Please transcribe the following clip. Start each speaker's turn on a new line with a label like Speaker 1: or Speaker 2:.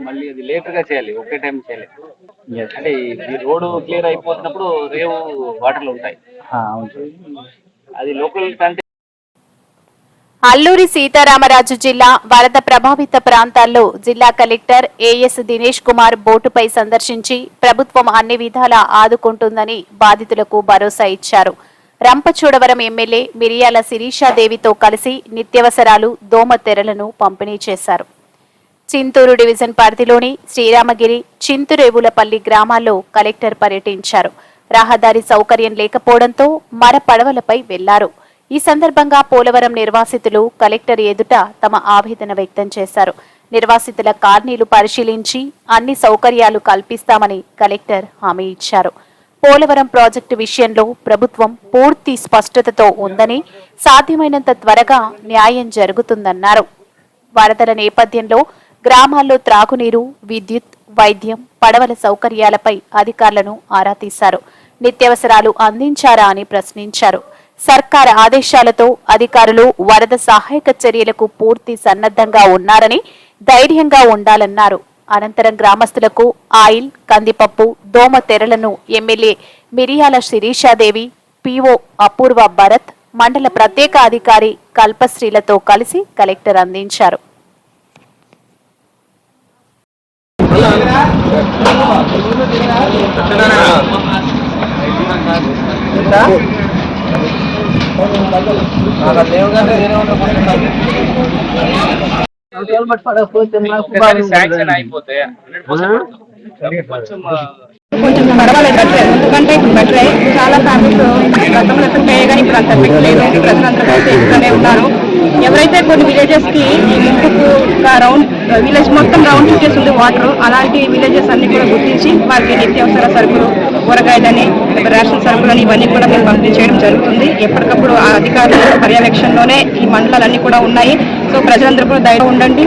Speaker 1: మళ్ళీ అది లేట్గా చేయాలి ఒకే టైం చేయాలి. అంటే ఈ- రోడ్డు క్లియర్ అయిపోతున్నప్పుడు రేవు వాటర్లు ఉంటాయి. అది లోకల్ కంటే
Speaker 2: అల్లూరి సీతారామరాజు జిల్లా వరద ప్రభావిత ప్రాంతాల్లో జిల్లా కలెక్టర్ ఏఎస్ దినేష్ కుమార్ బోటుపై సందర్శించి ప్రభుత్వం అన్ని విధాలా ఆదుకుంటుందని బాధితులకు భరోసా ఇచ్చారు. రంపచోడవరం ఎమ్మెల్యే మిరియాల శిరీషాదేవితో కలిసి నిత్యవసరాలు దోమ తెరలను పంపిణీ చేశారు. చింతూరు డివిజన్ పరిధిలోని శ్రీరామగిరి చింతురేవులపల్లి గ్రామాల్లో కలెక్టర్ పర్యటించారు. రహదారి సౌకర్యం లేకపోవడంతో మర పడవలపై వెళ్ళారు. ఈ సందర్భంగా పోలవరం నిర్వాసితులు కలెక్టర్ ఎదుట తమ ఆవేదన వ్యక్తం చేశారు. నిర్వాసితుల కార్నీలు పరిశీలించి అన్ని సౌకర్యాలు కల్పిస్తామని కలెక్టర్ హామీ ఇచ్చారు. పోలవరం ప్రాజెక్టు విషయంలో ప్రభుత్వం పూర్తి స్పష్టతతో ఉందని సాధ్యమైనంత త్వరగా న్యాయం జరుగుతుందన్నారు. వరదల నేపథ్యంలో గ్రామాల్లో త్రాగునీరు విద్యుత్ వైద్యం పడవల సౌకర్యాలపై అధికారులను ఆరా తీశారు. నిత్యావసరాలు అందించారా అని ప్రశ్నించారు. సర్కార్ ఆదేశాలతో అధికారులు వరద సహాయక చర్యలకు పూర్తి సన్నద్ధంగా ఉన్నారని ధైర్యంగా ఉండాలన్నారు. అనంతరం గ్రామస్తులకు ఆయిల్ కందిపప్పు దోమ తెరలను ఎమ్మెల్యే మిరియాల శిరీషాదేవి పిఓ అపూర్వ భరత్ మండల ప్రత్యేక అధికారి కల్పశ్రీలతో కలిసి కలెక్టర్ అందించారు.
Speaker 1: శాంక్షన్ అయిపోతే 100% కొంచెం
Speaker 3: పర్వాలేదు బెటర్ ఎందుకంటే ఇప్పుడు బెటర్ చాలా ఫ్యామిలీస్ గతంలో ఎఫెక్ట్ అయ్యాయి కానీ ఇప్పుడు అంత ఎఫెక్ట్ లేదు. ప్రజలందరూ ఉన్నారు. ఎవరైతే కొన్ని విలేజెస్కి ఈ ఒక రౌండ్ విలేజ్ మొత్తం రౌండ్ చుట్టేసి వాటర్. అలాంటి విలేజెస్ అన్ని కూడా గుర్తించి వారికి నిత్యావసర సరుకులు కూరగాయలని రేషన్ సరుకులని ఇవన్నీ కూడా మేము పంపిణీ చేయడం జరుగుతుంది. ఎప్పటికప్పుడు అధికారుల పర్యవేక్షణలోనే ఈ మండలాలన్నీ కూడా ఉన్నాయి. సో ప్రజలందరూ కూడా ధైర్యం ఉండండి.